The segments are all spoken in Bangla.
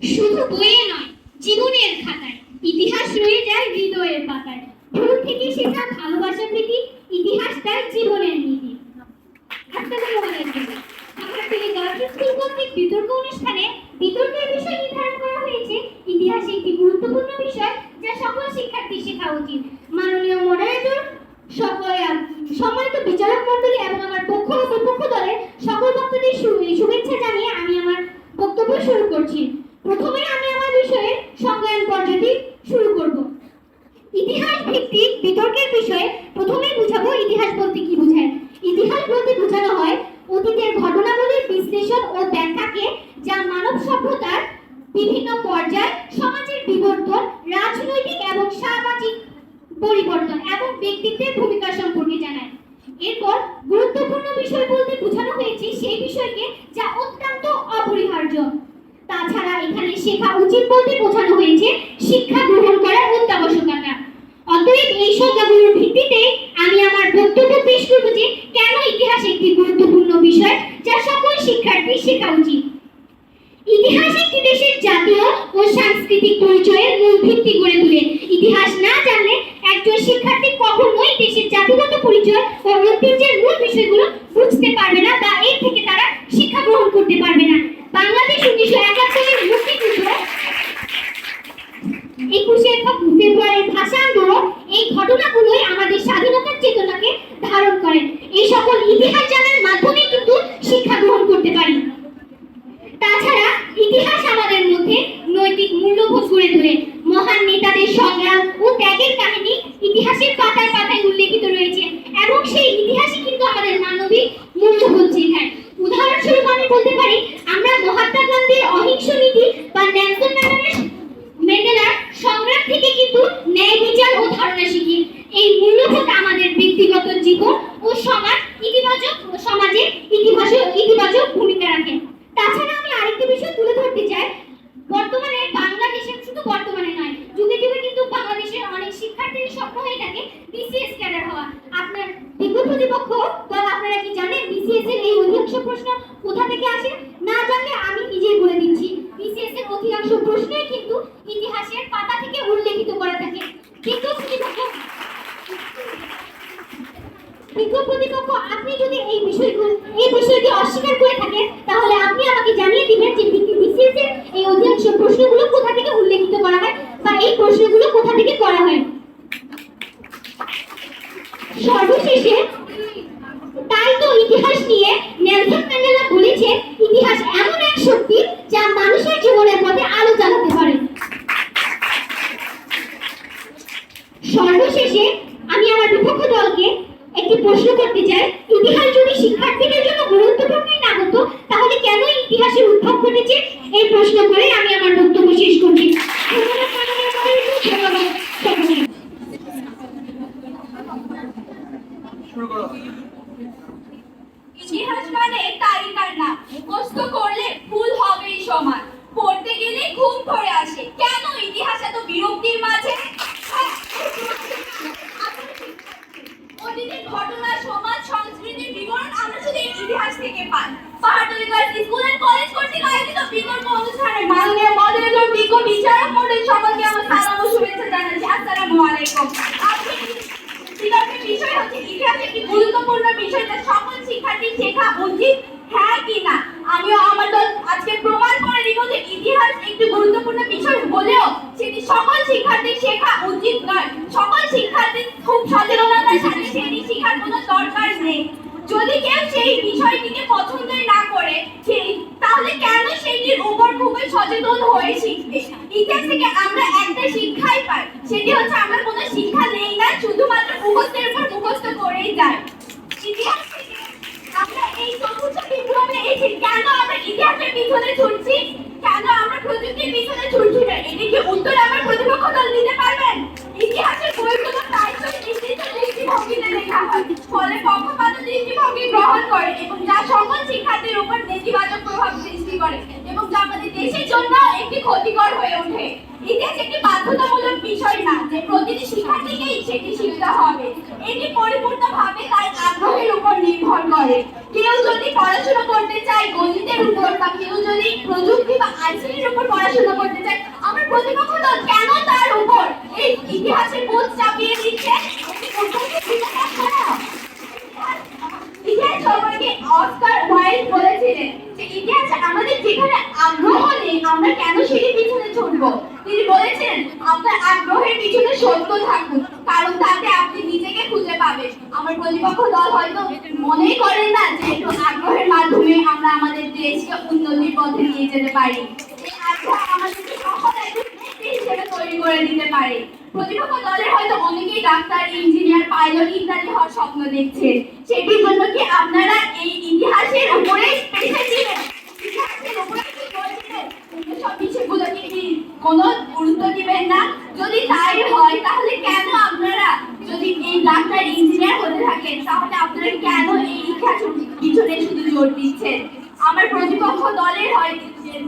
শুধু বইয়ে নয়, জীবনের খাতায়, ইতিহাস রয়ে যায় হৃদয়ের পাতায়। ভুল থেকে শেখা ভালোবাসা প্রীতি ইতিহাস তার জীবনের নীতি। বিতর্ক অনুষ্ঠানে বিতর্কের করা হয়েছে। ইতিহাস একটি গুরুত্বপূর্ণ বিষয় যা সকল শিক্ষার্থী শেখা উচিত। মাননীয় এবং আমার পক্ষ শুভেচ্ছা জানিয়ে আমি আমার বক্তব্য শুরু করছি। প্রথমে আমি আমার বিষয়ে সংজ্ঞায়ন পর্যায়টি শুরু করব। ইতিহাস ভিত্তিক বিতর্কের বিষয়ে প্রথমেই বুঝাবো ইতিহাস বলতে কি বোঝায়। ইতিহাস বলতে বোঝানো হয় অতীতের ঘটনাবলীর বিশ্লেষণ ও ব্যাখ্যাকে যা মানব সভ্যতার বিভিন্ন পর্যায়, সমাজের বিবর্তন, রাজনৈতিক এবং সামাজিক পরিবর্তন এবং ব্যক্তিত্বের ভূমিকা সম্পর্কে জানায়। এরপর গুরুত্বপূর্ণ বিষয় বলতে বোঝানো হয়েছে সেই বিষয়কে যা অত্যন্ত অপরিহার্য। তাছাড়া এখানে শেখা উচিত বলতে বোঝানো হয়েছে, শিক্ষা গ্রহণ করার অত্যাবশ্যকতা। অতএব এই সংজ্ঞাগুলোর ভিত্তিতে আমি আমার বক্তব্য পেশ করব যে কেন ইতিহাস একটি গুরুত্বপূর্ণ বিষয় যা সকল শিক্ষার্থীর শেখা উচিত। ইতিহাস একটি দেশের জাতীয় ও সাংস্কৃতিক পরিচয়ের মূল ভিত্তি গড়ে তোলে। ইতিহাস না জানলে একজন শিক্ষার্থী কখনোই দেশের জাতিগত পরিচয় ও ঐতিহ্যের মূল বিষয়গুলো বুঝতে পারবে না বা এর থেকে তারা শিক্ষা গ্রহণ করতে পারবে Düşünce, bakayım, nasıl düşünce? সর্বশেষে তাই তো ইতিহাস নিয়ে নেলসন ম্যান্ডেলা বলেছেন ইতিহাস এমন এক শক্তি যা মানুষের জীবনের পথে আলো জ্বালাতে পারে সর্বশেষে আমি আমার বিপক্ষ দলকে একটি প্রশ্ন করতে চাই ইতিহাস যদি শিক্ষার্থীদের জন্য গুরুত্বপূর্ণই না হতো তাহলে কেন ইতিহাসের উদ্ভব ঘটেছে এই প্রশ্ন করে আমি আমার বক্তব্য শেষ করছি ধন্যবাদ মাননীয় মহাশয়, ধন্যবাদ সকলকে। শুরু করো ইতিহাস মানে তালিকার নাম মুখস্থ করলে ভুল হবেই সমান পড়তে গেলে ঘুম পড়ে আসে কেন ইতিহাস এত বিরক্তির মাঝে হ্যাঁ, অতীতের ঘটনা সমাজ সংস্কৃতির বিবরণ আমরা শুধু এই ইতিহাস থেকে পাই পাহাড়তলি গার্লস শিক্ষার্থী উচিত হ্যাঁ কি না? আমিও আমার আজকে প্রমাণ করে ইতিহাস গুরুত্বপূর্ণ বিষয় সকল শিক্ষার্থীর শেখা উচিত নয়। সকল শিক্ষার্থী খুব কোনো দরকার নেই। যদি কেউ সেই বিষয়টিকে পছন্দই না করে উপর খুবই সচেতন হয়ে শিখবে ইতিহাস থেকে আমরা একটা শিক্ষাই পাই। সেটি হচ্ছে আমরা কোনো শিক্ষা নেই না, শুধুমাত্র মুখস্থের উপর মুখস্থ করেই এসে কেন আমরা দিতে পারবেন? ফলে পক্ষপাত দৃষ্টিভঙ্গি গ্রহণ করে এবং যা সকল শিক্ষার্থীর উপর নেতিবাচক প্রভাব সৃষ্টি করে। দেশের জন্য একটি ক্ষতিকর হয়ে ওঠে। ইতিহাস একটি বাধ্যতামূলক বিষয় না, যে প্রতিটি শিক্ষার্থীকেই সেটি শিখতে হবে। এটি পরিপূর্ণভাবে তার আগ্রহের উপর নির্ভর করে। কেউ যদি পড়াশোনা করতে চায় গণিতের উপর, বা কেউ যদি প্রযুক্তি বা আইসিটির উপর পড়াশোনা করতে চায়, আমার প্রতিপক্ষ দল কেন তার উপর? এই ইতিহাসের বোধ চাপিয়ে দিচ্ছে ইতিহাস সম্পর্কে অস্কার ওয়াইল্ড বলেছিলেন আমাদের যেখানে আগ্রহ নেই, আমরা কেন সেটির পিছনে ছুটবো? তিনি বলেছিলেন আপনার আগ্রহের পিছনে সত্য থাকুন কারণ তাতে আপনি নিজেকে খুঁজে পাবেন। আমার প্রতিপক্ষ দল হয়তো মনেই করেন না যে আগ্রহের মাধ্যমে আমরা আমাদের দেশকে উন্নতির পথে নিয়ে যেতে পারি। তৈরি করে দিতে পারে। প্রতিপক্ষ দলের হয়তো অনেকেই ডাক্তার, ইঞ্জিনিয়ার, পাইলট ইত্যাদি হওয়ার স্বপ্ন দেখছে। সেটির জন্য কি আপনারা এই ইতিহাসের উপরে যদি যদি আমার প্রতিপক্ষ দলের হয়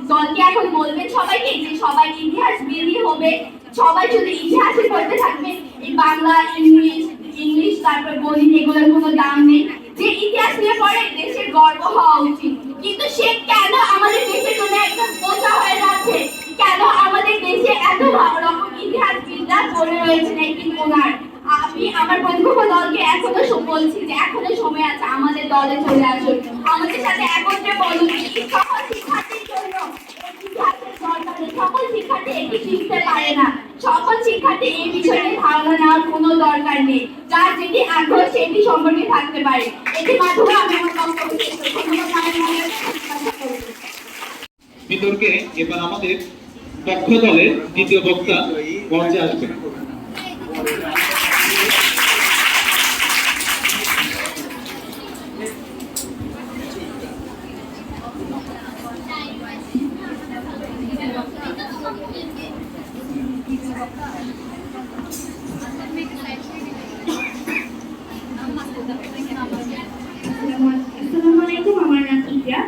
দলকে এখন বলবেন সবাইকে যে সবাই ইতিহাস বিধি হবে সবাই শুধু ইতিহাসে পড়তে থাকবে এই বাংলা ইংলিশ ইংলিশ তারপর গণিত এগুলোর কোনো দাম নেই যে ইতিহাস নিয়ে পড়ে, দেশের গর্ব হওয়া উচিত। কিন্তু সে কেন আমাদের দেশের জন্য একদম বোঝা হয়ে যাচ্ছে? কেন আমাদের দেশে এত রকম ইতিহাস বিদ্যা পড়ে রয়েছে একটি কোনার আমি, আমার প্রতিপক্ষ দলকে এখনও বলছি যে এখনও সময় আছে, আমাদের দলে চলে আসুন। আমাদের সাথে একত্রে বলুন, সকল শিক্ষার্থীর জন্য। সকল শিক্ষার্থী এটি শিখতে পারে না। সকল শিক্ষার্থী এই বিষয়ে ধারণা নেওয়ার কোনো দরকার নেই। যার যেটি আগ্রহ, সেটি সম্পর্কে থাকতে পারে। এটির মাধ্যমে আমি আমার বক্তব্য বিতর্কে এবার আমাদের পক্ষ দলের দ্বিতীয় বক্তা মঞ্চে আসবেন আসসালামু আলাইকুম আমার নাম Iqra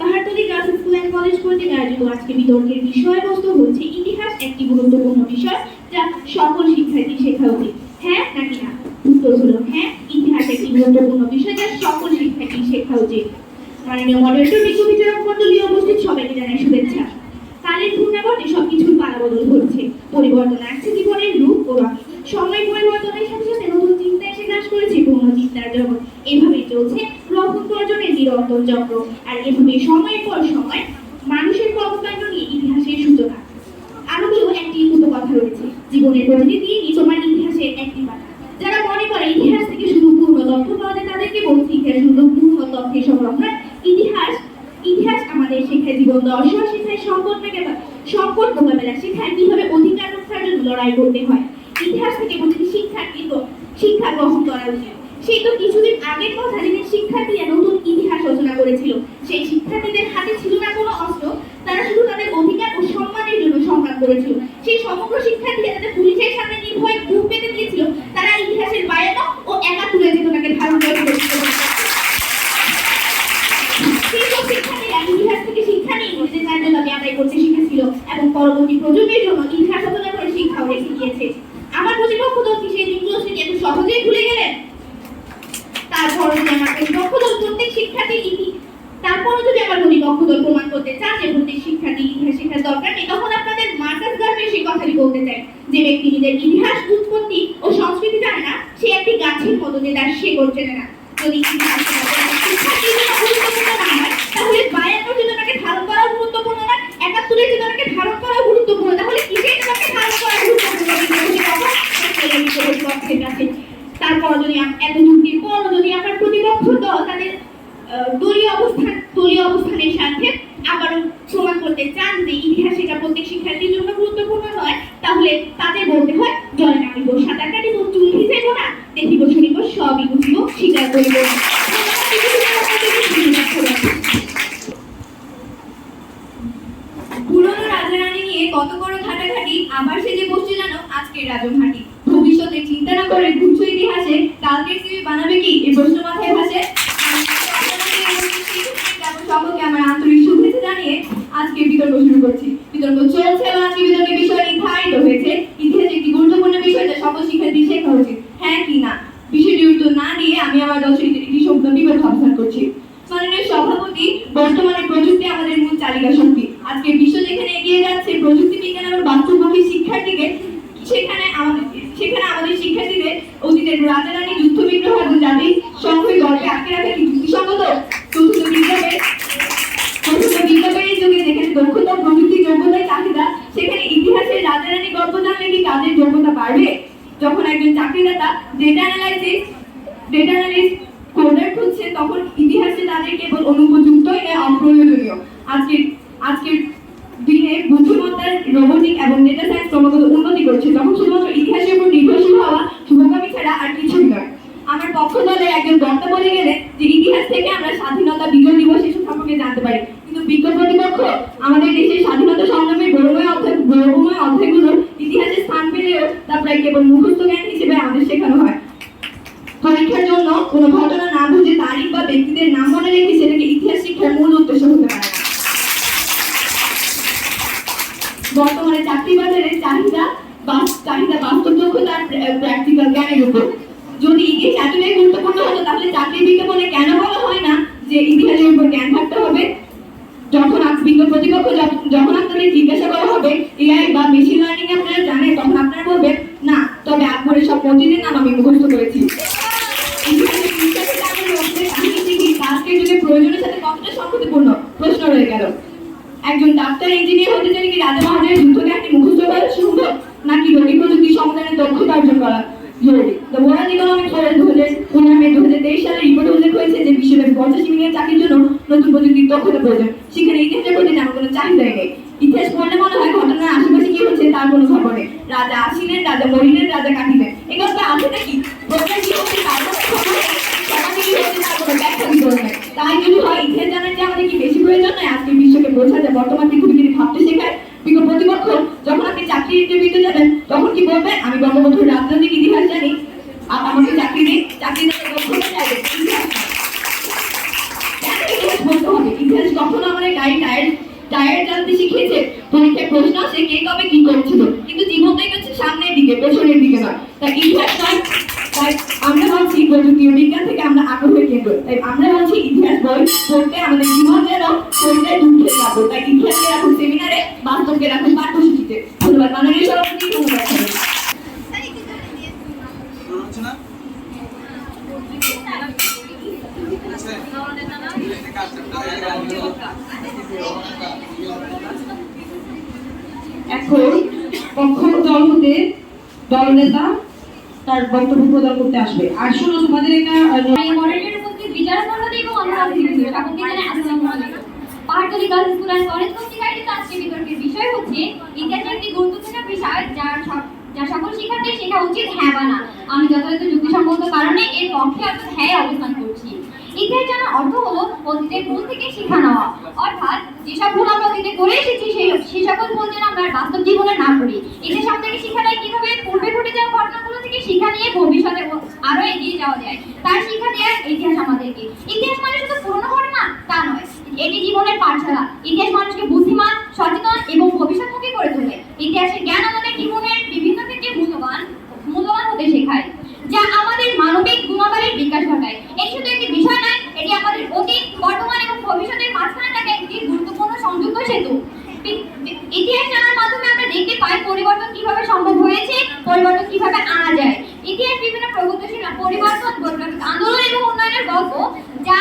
Pahartali girls school and college কর্তৃক আয়োজিত আজকে বিতর্কের বিষয়বস্তু হচ্ছে ইতিহাস একটি গুরুত্বপূর্ণ বিষয় যা সকল শিক্ষার্থী শেখা উচিত। হ্যাঁ নাকি না? উত্তর হলো হ্যাঁ ইতিহাস একটি গুরুত্বপূর্ণ বিষয় যা সকল শিক্ষার্থী শেখা উচিত। মাননীয় মডারেটর বিজ্ঞ বিচারক মন্ডলী উপস্থিত, সবাইকে জানাই শুভেচ্ছা। কালের ঘূর্ণাবর্তে সবকিছুর পালাবদল ঘটছে পরিবর্তন আসছে জীবনের রূপ ও রং। সময় পরিবর্তনের সাথে সাথে নতুন চিন্তা এসে গ্রাস করেছে পুরনো চিন্তার জগৎ। এভাবেই চলছে রক্ষণ অর্জনের নিরন্তর চক্র। আর এভাবে সময়ের পর সময় মানুষের কর্মকাণ্ড নিয়ে ইতিহাসের সূচনা আরও একটি মতো কথা রয়েছে, জীবনের প্রতিটি দিনই তোমার ইতিহাসের একটি পাতা। যারা মনে করে ইতিহাস থেকে শুধু পূর্ণ তথ্য পাওয়া যায়, তাদেরকে বলছি ইতিহাস শুধু পূর্ণ তথ্যের সংগ্রহ নয়, ইতিহাস ইতিহাস আমাদের শেখায় জীবন দর্শন শেখায় সংকট সংকট মোকাবেলা শেখায় কীভাবে অধিকার রক্ষার জন্য লড়াই করতে হয়। ইতিহাস থেকে প্রতিটি শিক্ষার্থী তো শিক্ষা গ্রহণ করা উচিত। সেই তো কিছুদিন আগের কথা যেদিন শিক্ষার্থীরা নতুন ইতিহাস রচনা করেছিল সেই শিক্ষার্থীদের হাতে ছিল না কোনো অস্ত্র তারা শুধু তাদের অধিকার ও সম্মানের জন্য সংগ্রাম করেছিল সেই সমগ্র শিক্ষার্থীরা যাদের পুলিশের সামনে নির্ভয়ে বুক পেতে দিয়েছিল তারা ইতিহাসের বায়ানো ও একাত্তরে চেতনাকে ধারণ করে ফেলেছিল। সেই সব শিক্ষার্থীরা ইতিহাস থেকে শিক্ষা নিয়ে নিজেদের ন্যায্যতাকে আদায় করতে শিখেছিল এবং পরবর্তী প্রজন্মের জন্য ইতিহাস রচনা করে শিক্ষাও রেখে গিয়েছে আমার প্রতিপক্ষ দল কি সেই দিনগুলো স্মৃতি এত সহজেই ভুলে গেলেন তারপর যদি আমার প্রতিপক্ষ দল প্রত্যেক শিক্ষার্থীর ইতি তারপরও যদি আমার প্রতিপক্ষ দল প্রমাণ করতে চান যে প্রত্যেক শিক্ষার্থী ইতিহাস শেখার দরকার নেই তখন আপনাদের মার্কাস গার্ভের সেই কথাটি বলতে চাই যে ব্যক্তি নিজের ইতিহাস উৎপত্তি ও সংস্কৃতি জানে না সে একটি গাছের মতো যে তার শেকড় চেনে না যদি ইতিহাস শিক্ষার্থীর জন্য গুরুত্বপূর্ণ না হয় তাহলে বায়ান্নর চেতনাকে ধারণ করাও গুরুত্বপূর্ণ না একাত্তরের চেতনাকে ধারণ করাও গুরুত্বপূর্ণ তাহলে কিসের চেতনাকে ধারণ করা গুরুত্বপূর্ণ বিদ্রোহী কথা চলে গেছে প্রতিপক্ষের কাছে তারপর যদি আম- এত যুক্তির পর যদি আমার প্রতিপক্ষ দল তাদের আহ, দলীয় অবস্থান দলীয় অবস্থানের সাথে আবারও প্রমাণ করতে চান যে ইতিহাস শেখা প্রত্যেক শিক্ষার্থীর জন্য গুরুত্বপূর্ণ নয় তাহলে তাদের বলতে হয় জলে নামিব সাঁতার কাটিব চুল ভিজাইব না দেখিব শুনিব, সবই বুঝিব, স্বীকার করিব না। পুরনো রাজারানী নিয়ে কত বড় ঘাটাঘাটি আবার সেজে বসছে জানো আজকের রাজমহাটি ভবিষ্যতে চিন্তা না করে ঘুরছো ইতিহাসে কালকের সিবি বানাবে কি এই প্রশ্ন মাথায় ভাসে আর সকলকে আমার আন্তরিক শুভেচ্ছা জানিয়ে আজকে বিতর্ক শুরু করছি বিতর্ক চলছে এবং আজকে বিতর্কের বিষয় শিক্ষার্থীকে সেখানে আমাদের সেখানে আমাদের শিক্ষার্থীদের অতীতের রাজা রানী যুদ্ধ বিগ্রহ এবং জাতি সংঘের গল্পে আটকে রাখা কি যুক্তিসঙ্গত চতুর্থ বিপ্লবের চতুর্থ বিপ্লবের যুগে যেখানে দক্ষতা প্রযুক্তি যোগ্যতায় চাহিদা, সেখানে ইতিহাসের রাজা রানী গল্প জানলে কি কাজের যোগ্যতা বাড়বে? যখন একজন চাকরিদাতা data analysis data analyst coder খুঁজছে তখন ইতিহাসে তাদের কেবল অনুপযুক্ত এ অপ্রয়োজনীয় আজকের আজকের দিনে বুদ্ধিমত্তার রোবোটিক এবং ডেটা সায়েন্স ক্রমাগত উন্নতি করছে তখন শুধুমাত্র ইতিহাসের উপর নির্ভরশীল হওয়া শুভকামী ছাড়া আর কিছুই নয় আমার পক্ষ দলে একজন বক্তা বলে গেলে যে ইতিহাস থেকে আমরা স্বাধীনতা বিজয় দিবস এসব সম্পর্কে জানতে পারি কিন্তু বিজ্ঞ প্রতিপক্ষ আমাদের দেশের স্বাধীনতা সংগ্রামের গৌরবময় অধ্যায় গৌরবময় অধ্যায়গুলো ইতিহাসে স্থান পেলেও তা প্রায় কেবল মুখস্থ জ্ঞান হিসেবে আমাদের শেখানো হয়। পরীক্ষার জন্য কোনো ঘটনা না বুঝে তারিখ বা ব্যক্তিদের নাম মনে রেখে সেটাকে ইতিহাস শিক্ষার মূল উদ্দেশ্য হতে পারে না বর্তমানে চাকরি বাজারে চাহিদা চাহিদা বাস্তব দক্ষতা আর প্র্যাকটিক্যাল জ্ঞানের উপর। যদি ইতিহাস এতটাই গুরুত্বপূর্ণ হতো, তাহলে চাকরির বিজ্ঞাপনে কেন বলা হয় না যে ইতিহাসের উপর জ্ঞান থাকতে হবে? যখন বিজ্ঞ প্রতিপক্ষ যখন- আপনাদের জিজ্ঞাসা করা হবে এআই বা মেশিন লার্নিং আপনারা জানেন, তখন আপনারা বলবেন, না, তবে আকবরের সব মসজিদের নাম আমি মুখস্থ করেছি। প্রয়োজনের সাথে কতটা সংগতিপূর্ণ প্রশ্ন রয়ে গেল। একজন ডাক্তার ইঞ্জিনিয়ার হতে চাইলে কি রাজা মহারাজের যুদ্ধ কাহিনী মুখস্থ করা সম্ভব নাকি রোগী প্রযুক্তি সমাধানের দক্ষতা অর্জন করা? জরুরি দ্য ওয়ার্ল্ড ইকোনমিক ফোরাম দু হয়েছে যে বিশ্বব্যাপী পঞ্চাশ মিলিয়ন চাকরির জন্য নতুন প্রযুক্তির দক্ষতা প্রয়োজন। সেখানে ইতিহাসের প্রতি তেমন কোনো চাহিদাই নেই। ইতিহাস পড়লে মনে হয় ঘটনার আশেপাশে কি হচ্ছে তার কোনো খবর নেই। রাজা আসিলেন, রাজা মরিলেন, রাজা কাটিলেন এই গল্প আছে নাকি? তাই যদি হয়, ইতিহাস জানার যে আমাদের কি বেশি প্রয়োজন নয়? আজকে বিশ্বকে বোঝা যায় বর্তমান পৃথিবীকে ভাবতে শেখায়। বিজ্ঞ প্রতিপক্ষ, যখন আপনি চাকরি ইন্টারভিউতে যাবেন, তখন কি বলবেন আমি বঙ্গবন্ধুর রাজনৈতিক ইতিহাস জানি। আর আমাকে চাকরি নেই, চাকরি ইতিহাস বলতে হবে। ইতিহাস কখনো আমাদের গাড়ি টায়ার টায়ার জানতে শিখিয়েছে? পরীক্ষায় প্রশ্ন আসে, কে কবে কি করছিল? কিন্তু জীবন তো এগোচ্ছে সামনের দিকে, পেছনের দিকে নয়। তাই ইতিহাস নয় তাই আমরা ভাবছি প্রযুক্তি বিজ্ঞান থেকে আমরা আগ্রহের কেন্দ্র তাই আমরা ভাবছি ইতিহাস বই পড়তে আমাদের জীবন যেন পড়তে দুঃখে যাব তাই ইতিহাসকে রাখুন সেমিনারে, বাস্তবকে রাখুন পাঠ্যসূচিতে। ধন্যবাদ, মাননীয় সভাপতি, ধন্যবাদ। এখন পক্ষ দল হতে দলনেতা তার বক্তব্য প্রদান করতে আসবে। আর শুনো তোমাদের একটা আহ, মডেলের মধ্যে বিচারকমণ্ডলী এবং অন্যান্য বিভিন্ন সকলকে জানাই আসসালামু আলাইকুম Pahartali girls school and college পত্রিকাটিতে আজকে বিতর্কের বিষয় হচ্ছে ইতিহাসের একটি গুরুত্বপূর্ণ বিষয় যার সব যা সকল শিক্ষার্থী শেখা উচিত হ্যাঁ বা না আমি যথাযথ যুক্তিসঙ্গত কারণে এর পক্ষে অর্থাৎ হ্যাঁ অবস্থান করছি ইতিহাস জানার অর্থ হলো অতীতের ভুল থেকে শিক্ষা নেওয়া অর্থাৎ যেসব ভুল আমরা অতীতে করে এসেছি সেই সেই সকল ভুল যেন আমরা আর বাস্তব জীবনে না করি ইতিহাস আমাদেরকে শিক্ষা দেয় কীভাবে পূর্বে ঘটে যাওয়া ঘটনাগুলো থেকে শিক্ষা নিয়ে ভবিষ্যতে আরও এগিয়ে যাওয়া যায় তার শিক্ষা দেয় ইতিহাস আমাদেরকে ইতিহাস মানে শুধু পুরনো ঘটনা তা নয় এটি জীবনের পাঠশালা ইতিহাস মানুষকে বুদ্ধিমান সচেতন এবং ভবিষ্যৎমুখী করে তোলে ইতিহাসের জ্ঞান আমাদের জীবনের বিভিন্ন ক্ষেত্রে মূল্যবান মূল্যবান হতে শেখায় যা আমাদের মানবিক গুণাবলীর বিকাশ ঘটায় এটি শুধু একটি বিষয় নয় এটি আমাদের অতীত বর্তমান এবং ভবিষ্যতের মাঝখানে থাকা একটি গুরুত্বপূর্ণ সংযুক্ত সেতু বি- বি- ইতিহাস জানার মাধ্যমে আমরা দেখতে পাই পরিবর্তন কীভাবে সম্ভব হয়েছে পরিবর্তন কীভাবে আনা যায় ইতিহাস বিভিন্ন প্রগতিশীল পরিবর্তন বৈপ্লবিক আন্দোলন এবং উন্নয়নের গল্প যা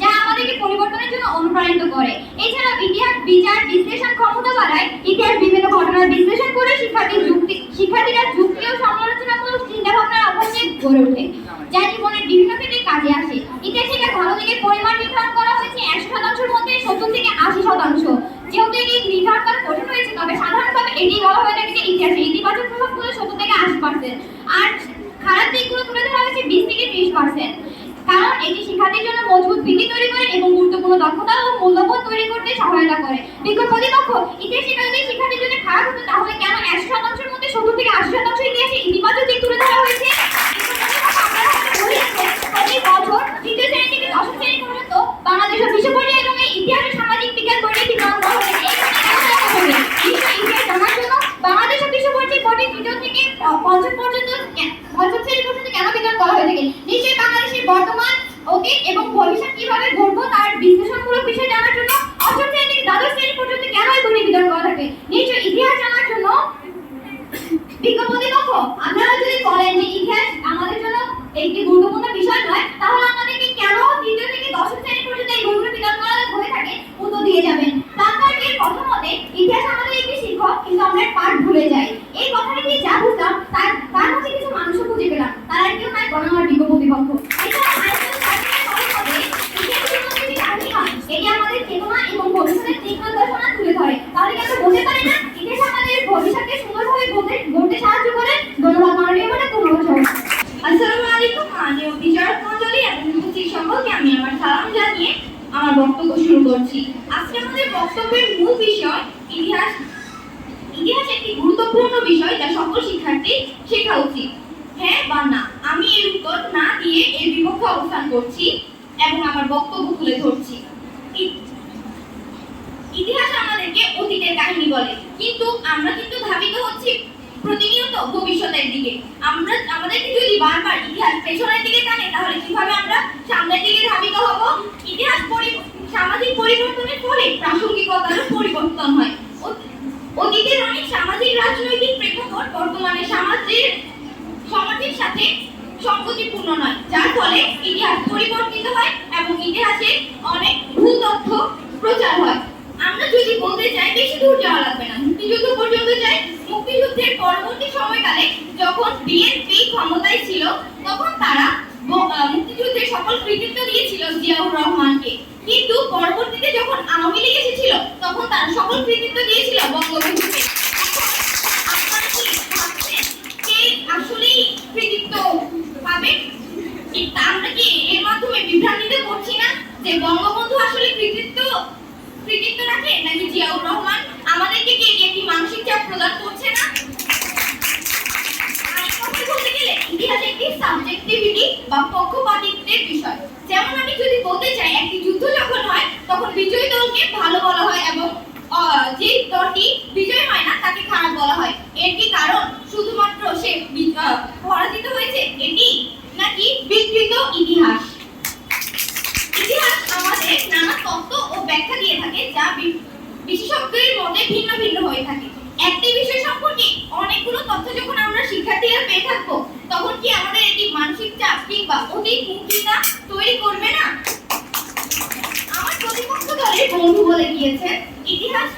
যা আমাদেরকে পরিবর্তনের জন্য অনুপ্রাণিত করে এছাড়াও ইতিহাস বিচার বিশ্লেষণ ক্ষমতা বাড়ায় ইতিহাস বিভিন্ন ঘটনার বিশ্লেষণ করে শিক্ষার্থী যুক্তি শিক্ষার্থীরা যুক্তি ও সমালোচনামূলক চিন্তা ভাবনার অভ্যাস নিয়ে গড়ে ওঠে যা জীবনের বিভিন্ন ক্ষেত্রে কাজে আসে ইতিহাসে একটা ভালো দিকের পরিমাণ নির্ধারণ করা হয়েছে একশো শতাংশের মধ্যে সত্তর থেকে আশি শতাংশ যেহেতু এটি নির্ধারণ করা কঠিন হয়েছে তবে সাধারণভাবে এটি বলা হয়ে থাকে যে ইতিহাসে ইতিবাচক প্রভাবগুলো সত্তর থেকে আশি আর খারাপ দিকগুলো তুলে পার্সেন্ট কারণ এটি শিক্ষার্থীর জন্য মজবুত ভিত্তি তৈরি করে এবং গুরুত্বপূর্ণ দক্ষতা তৈরি করতে সহায়তা করে। বিজ্ঞ প্রতিপক্ষ যদি খারাপ তাহলে কেন একশো শতাংশের মধ্যে সত্তর থেকে আশি শতাংশ ইতিহাসে ইতিবাচক দিক হয়েছে? বাংলাদেশের বিশ্ব পর্যায়ে এবং এই ইতিহাস সামাজিক বিজ্ঞান বইটি বিতরণ হয়েছে। দশমিক দুজন থেকে পঞ্চম পর্যন্ত পঞ্চম শ্রেণি পর্যন্ত কেন বিতরণ করা হয়ে থাকে? নিশ্চয়ই বাংলাদেশের বর্তমান ওকে এবং ভবিষ্যৎ কীভাবে গড়বো তার বিশ্লেষণমূলক বিষয় জানার জন্য অষ্টম শ্রেণি থেকে দ্বাদশ শ্রেণি পর্যন্ত কেন এই বই বিতরণ করা থাকে নিশ্চয়ই ইতিহাস জানার জন্য বিজ্ঞপতি কক্ষ। আপনারা যদি বলেন যে ইতিহাস আমাদের জন্য একটি গুরুত্বপূর্ণ বিষয় নয়, তাহলে আমাদেরকে কেন দ্বিতীয় থেকে দশম শ্রেণি পর্যন্ত এই বইগুলো বিতরণ করা হয়ে থাকে? উত্তর দিয়ে যাবেন। শিক্ষক, কিন্তু আমরা পাঠ ভুলে যাই। এই কথাটা দিয়ে যা বুঝলাম, তার তার মধ্যে কিছু মানুষও খুঁজে পেলাম। তারা কেউ নাই আমার বিজ্ঞ প্রতিপক্ষ এটি আমাদের চেতনা এবং ভবিষ্যতের তীক্ষ্ণ দর্শনা তুলে ধরে। তাহলে কি আমরা বলতে পারি না, ইতিহাস আমাদের ভবিষ্যৎকে সুন্দরভাবে গড়তে গড়তে সাহায্য করে? ধন্যবাদ, মাননীয় ম্যাডাম, ধন্যবাদ আসসালামু আলাইকুম, মাননীয় বিচারক মণ্ডলী এবং উপস্থিত সকলকে আমি আমার সালাম জানিয়ে আমার বক্তব্য শুরু করছি। আজকে আমাদের বক্তব্যের মূল বিষয় ইতিহাস। ইতিহাস একটি গুরুত্বপূর্ণ বিষয় যা সকল শিক্ষার্থী শেখা উচিত। হ্যাঁ বা না? আমি এর উত্তর না দিয়ে এর বিপক্ষে অবস্থান করছি এবং আমার বক্তব্য তুলে ধরছি। ইতিহাস আমাদেরকে অতীতের কাহিনী বলে। কিন্তু আমরা কিন্তু ধাবিত হচ্ছি প্রতিনিয়ত ভবিষ্যতের দিকে। আমরা আমাদেরকে যদি বারবার ইতিহাস পেছনের দিকে টানে, তাহলে কীভাবে আমরা সামনের দিকে ধাবিত হব? ইতিহাস পরি- সামাজিক পরিবর্তনের ফলে প্রাসঙ্গিকতারও পরিবর্তন হয়। অত- অতীতের অনেক সামাজিক রাজনৈতিক প্রেক্ষাপট বর্তমানে সমাজের সমাজের সাথে সংগতিপূর্ণ নয়, যার ফলে ইতিহাস পরিবর্তিত হয় এবং ইতিহাসে অনেক ভুল তথ্য প্রচার হয়। আমরা যদি বলতে চাই, বেশি দূর যাওয়া লাগবে না। মুক্তিযুদ্ধ পর্যন্ত যাই মুক্তিযুদ্ধের পরবর্তী সময়কালে যখন বিএনপি ক্ষমতায় ছিল, তখন তারা মুক্তিযুদ্ধের সকল কৃতিত্ব দিয়েছিল জিয়াউর রহমানকে। কিন্তু পরবর্তীতে যখন আওয়ামী লীগ এসেছিল, তখন তার সকল কৃতিত্ব দিয়েছিল বঙ্গবন্ধুকে। আসলেই পাবে? আমরা কি এর মাধ্যমে পড়ছি না যে বঙ্গবন্ধু আসলে কৃতিত্ব রাখে জিয়াউর রহমান? একটি মানসিক চাপ প্রদান করছে না? একটি সাবজেক্টিভিটি বা পক্ষপাতিত্বের বিষয়। যেমন আমি যদি বলতে চাই একটি যুদ্ধ যখন হয় তখন বিজয়ী দলকে ভালো বলা হয় এবং আহ, যে দলটি বিজয় হয় না তাকে খারাপ বলা হয় এর কি কারণ শুধুমাত্র সে বি- আহ, পরাজিত হয়েছে এটি নাকি বিকৃত ইতিহাস? ইতিহাস আমাদের নানা তত্ত্ব ও ব্যাখ্যা দিয়ে থাকে যা বিশেষজ্ঞের মধ্যে ভিন্ন ভিন্ন হয়ে থাকে। একটি বিষয় সম্পর্কে অনেকগুলো তথ্য যখন আমরা শিক্ষার্থীরা পেয়ে থাকব, তখন কি আমাদের এটি মানসিক চাপ কিংবা অধিক মুক্তিতা তৈরি করবে না? আমার প্রতিপক্ষ দলের বন্ধু বলে গিয়েছেন, ইতিহাস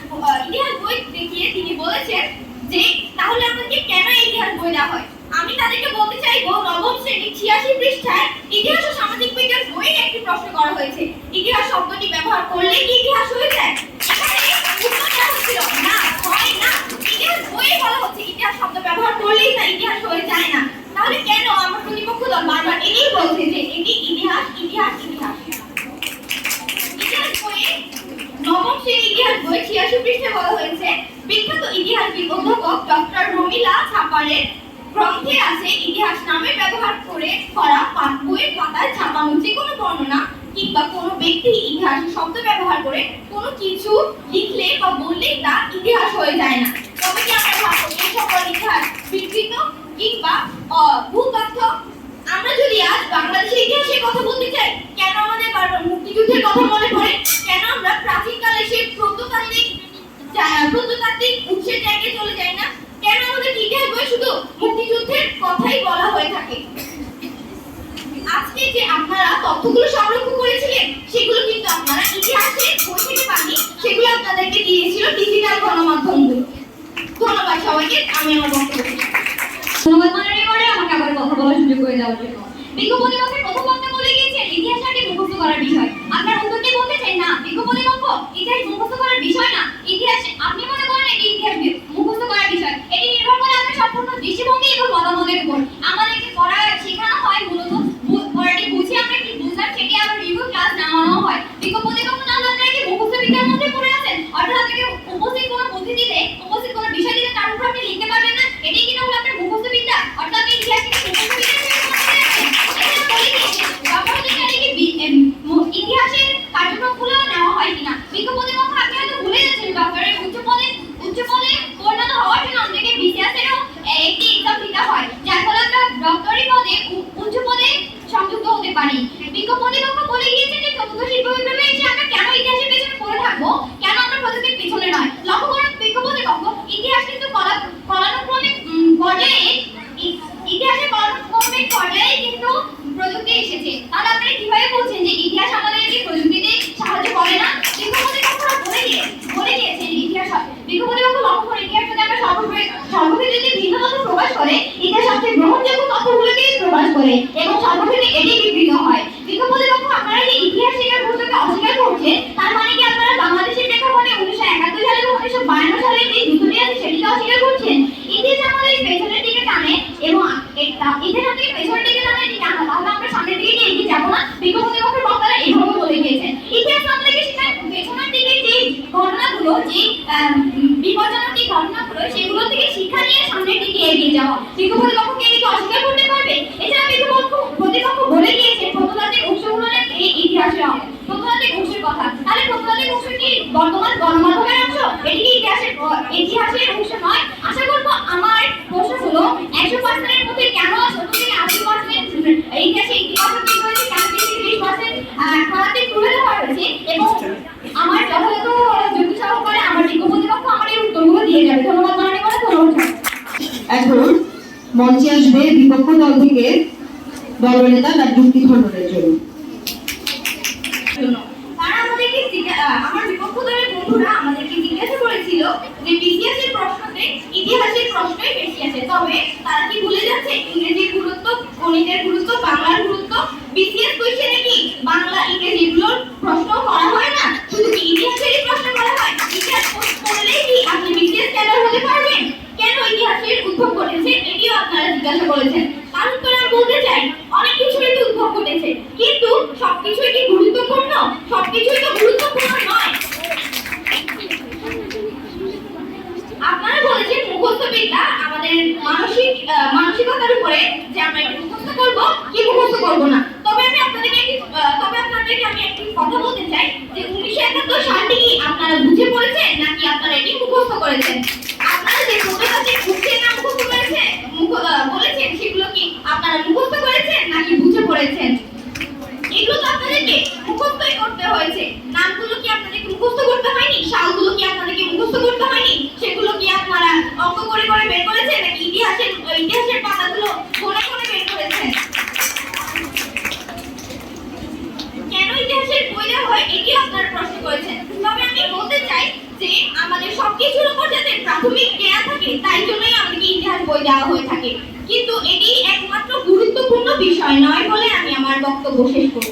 ইতিহাস বই দেখিয়ে তিনি বলেছেন যে তাহলে আমাদেরকে কেন ইতিহাস বই দেওয়া হয়? তাদেরকে বলতে চাইব নবম শ্রেণি ছিয়াশি পৃষ্ঠায় ইতিহাস ও সামাজিক বিজ্ঞান বইয়ে একটি প্রশ্ন করা হয়েছে। ইতিহাস শব্দটি ব্যবহার করলে কি ইতিহাস হয়ে যায়? না, হয় না। ইতিহাস বইয়ে বলা হচ্ছে, ইতিহাস শব্দ ব্যবহার করলেই ইতিহাস হয়ে যায় না। তাহলে কেন আমার বারবার বলছে যে এটি ইতিহাস ইতিহাস ইতিহাস? ইতিহাস ইতিহাস বই বলা হয়েছে। বিখ্যাত ইতিহাসবিদ অধ্যাপক ডক্টর রমিলা ছাপারের গ্রন্থে আছে ইতিহাস নামে ব্যবহার করে করা পাঠ বইয়ের পাতায় ছাপানো যে কোনো বর্ণনা কিংবা কোনো ব্যক্তি ইতিহাস শব্দ ব্যবহার করে কোনো কিছু লিখলে বা বললেই তা ইতিহাস হয়ে যায় না। তবে কি আমরা ভাবো এই সকল ইতিহাস বিকৃত কিংবা ভুল আমরা যদি আজ বাংলাদেশের ইতিহাসের কথা বলতে চাই, কেন আমাদের বারবার মুক্তিযুদ্ধের কথা মনে পড়ে? কেন আমরা প্রাচীনকালে সেই প্রত্নতাত্ত্বিক প্রত্নতাত্ত্বিক উৎসের জায়গায় চলে যাই না কেন আমাদের ইতিহাস বই শুধু মুক্তিযুদ্ধের কথাই বলা হয়ে থাকে। আজকে যে আপনারা তথ্যগুলো সংরক্ষণ করেছিলেন, সেগুলো কিন্তু আপনারা ইতিহাসের বই থেকে পাননি, সেগুলো আপনাদেরকে দিয়েছিল ডিজিটাল গণমাধ্যমগুলো। ধন্যবাদ সবাইকে, আমি আমার বক্তব্য। ধন্যবাদ মাননীয় করে আমাকে আবার কথা বলার সুযোগ করে দেওয়ার জন্য। বিজ্ঞ প্রতিপক্ষের প্রথম বক্তা বলে গিয়েছেন ইতিহাস নাকি মুখস্থ করার বিষয় আপনার উত্তরটি বলতে চাই না বিজ্ঞ প্রতিপক্ষ ইতিহাস মুখস্থ করার বিষয় না। ইতিহাস আপনি মনে করেন এটি ইতিহাস মুখস্থ করার বিষয়? এটি নির্ভর করে আপনার সম্পূর্ণ দৃষ্টিভঙ্গি এবং মতামতের উপর। আমাদেরকে পড়া শেখানো হয় মূলত বু- পড়াটি বুঝে আমরা কি বুঝলাম সেটি আবার রিভিউ ক্লাস নেওয়ানো হয় বিজ্ঞ প্রতিপক্ষ তাহলে আপনারা কি মুখস্থ বিদ্যার মধ্যে পড়ে আছেন অর্থাৎ আপনাকে উপস্থিত কোনো পুঁথি দিলে উপস্থিত কোনো বিষয় দিলে তার উপর আপনি লিখতে পারবেন না এটি কিনা হলো আপনার মুখস্থ বিদ্যা অর্থাৎ আপনি ইতিহাস থেকে মুখস্থ বিদ্যা তৈরি করতে যাচ্ছেন এটা বলে দিয়েছে ডক্টর অধিকারী কি বি- এম, মু- ইতিহাসের কার্যক্রমগুলো নেওয়া হয় কিনা বিজ্ঞ প্রতিপক্ষ আপনি হয়তো ভুলে যাচ্ছেন ডক্টরের উচ্চ পদে উচ্চ পদে পরিণত হওয়ার জন্য আমাদেরকে বিসিএসেরও একটি এক্সাম দিতে হয় যার ফলে আমরা ডক্টরি পদে উ- উচ্চ পদে সংযুক্ত হতে পারি বিজ্ঞ প্রতিপক্ষ বলে গিয়েছেন যে চতুর্থ শিল্প বিপ্লবে এসে আমরা কেন ইতিহাসের পেছনে পড়ে থাকব কেন আমরা প্রযুক্তির পিছনে নয় লক্ষ্য করুন বিজ্ঞ প্রতিপক্ষ ইতিহাস কিন্তু কলা কলানুক্রমিক উম, পর্যায়ে ই- ইতিহাসের কলানুক্রমিক পর্যায়ে কিন্তু প্রযুক্তি এসেছে তাহলে আপনারা কীভাবে বলছেন যে ইতিহাস আমাদেরকে প্রযুক্তিতে সাহায্য করে না বিজ্ঞ প্রতিপক্ষরা বলে দিয়ে বলে দিয়েছেন ইতিহাস বিজ্ঞ প্রতিপক্ষ লক্ষ্য করে ইতিহাস যদি আমরা সর্বপ্রে- সর্বক্ষেত্রে যদি ভিন্ন তথ্য প্রকাশ করে ইতিহাস সবচেয়ে গ্রহণযোগ্য তথ্যগুলোকেই প্রকাশ করে এবং সর্বক্ষেত্রে এটাই বিকৃত হয় বিজ্ঞ প্রতিপক্ষ আপনারা যে ইতিহাস শেখার গুরুত্বকে অস্বীকার করছেন তার মানে কি আপনারা বাংলাদেশের প্রেক্ষাপটে উনিশশো একাত্তর সালে এবং উনিশশো বায়ান্ন সালে যে যুদ্ধটি আছে সেটিকে অস্বীকার করছেন ইতিহাস আমাদের পেছনের দিকে টানে এবং এটা- ইতিহাস আমাদের পেছনের দিকে টানে এটি টানা তাহলে আমরা সামনের দিকে গিয়ে এগিয়ে যাব না বিজ্ঞ প্রতিপক্ষের বক্তারা এইভাবে বলে গিয়েছেন ইতিহাস আমাদেরকে শেখায় পেছনের দিকে যে ঘটনাগুলো যে আহ, বিপজ্জনক যে ঘটনাগুলো সেগুলো থেকে শিক্ষা নিয়ে সামনের দিকে এগিয়ে যাওয়া বিজ্ঞ প্রতিপক্ষকে এটিকে অস্বীকার করতে পারবে? এছাড়া বিজ্ঞ পক্ষ- প্রতিপক্ষ বলে গিয়েছে প্রত্নতাত্ত্বিক উৎসগুলো এই ইতিহাসের অংশ। প্রত্নতাত্ত্বিক উৎসের কথা। তাহলে প্রত্নতাত্ত্বিক উৎস কি বর্তমান গণমাধ্যমের অংশ? এটি কি ইতিহাসের ইতিহাসের অংশ নয়? আশা করব আমার প্রশ্ন হলো, একশো পার্সেন্টের মধ্যে কেন সত্তর থেকে আশি পার্সেন্ট ইতিহাসে ইতিবাচক দিক রয়েছে কেন তিরিশ পার্সেন্ট খারাপ তুলে ধরা হয়েছে? এবং আমার যথাযথ যুক্তি সহকারে আমার বিজ্ঞ প্রতিপক্ষ আমার এই উত্তরগুলো দিয়ে যাবে এখন মঞ্চে আসবে বিপক্ষ দল থেকে দলনেতা তার যুক্তি খণ্ডনের জন্য জন্য। তারা আমাদেরকে জিজ্ঞা- আহ, আমার বিপক্ষ দলের বন্ধুরা আমাদেরকে জিজ্ঞাসা করেছিল যে বিসিএস এর প্রশ্নতে ইতিহাসের প্রশ্নই বেশি আছে তবে তারা কি ভুলে যাচ্ছে ইংরেজির গুরুত্ব গণিতের গুরুত্ব বাংলার গুরুত্ব বিসিএস কোশ্চেনে কি বাংলা ইংরেজি এগুলোর প্রশ্ন করা হয় না শুধু কি ইতিহাসেরই প্রশ্ন করা হয় ইতিহাস পড়- পড়লেই কি আপনি বিসিএস ক্যাডার হতে পারবেন কেন ইতিহাসের উদ্ভব ঘটেছে এটিও আপনারা জিজ্ঞাসা করেছেন তার উত্তরে আমি বলতে চাই অনেক কিছুরই তো উদ্ভব ঘটেছে কিন্তু সবকিছুই কি গুরুত্বপূর্ণ সবকিছুই তো গুরুত্বপূর্ণ নয় আপনারা বলেছেন মুখস্থ বিদ্যা আমাদের মানসিক আহ, মানসিকতার উপরে যে আমরা এটা মুখস্থ করব কি মুখস্থ করব না তবে আমি আপনাদেরকে একটি আহ, তবে আপনাদেরকে আমি একটি কথা বলতে চাই যে উনিশশো একাত্তর সালটি কি আপনারা বুঝে পড়েছেন নাকি আপনারা এটি মুখস্থ করেছেন? আপনারা যে প্রত্নতাত্ত্বিক উৎসের নাম মুখস্থ করেছেন, মুখ- বলেছেন, সেগুলো কি আপনারা মুখস্থ করেছেন নাকি বুঝে পড়েছেন? এগুলো তো আপনাদেরকে মুখস্থই করতে হয়েছে। নামগুলো কি আপনাদেরকে মুখস্থ করতে হয়নি? সালগুলো কি আপনাদেরকে মুখস্থ করতে হয়নি? সেগুলো কি আপনারা অঙ্ক করে করে বের করেছেন? নাকি ইতিহাসের ইতিহাসের পাতাগুলো বই হয় এটি আপনারা প্রশ্ন করেছেন। তবে আমি বলতে চাই যে আমাদের সবকিছুর উপর যাতে প্রাথমিক জ্ঞান থাকে, তাই জন্যই আমাদেরকে ইতিহাস বই দেওয়া হয়ে থাকে। কিন্তু এটি একমাত্র গুরুত্বপূর্ণ বিষয় নয় বলে আমি আমার বক্তব্য শেষ করব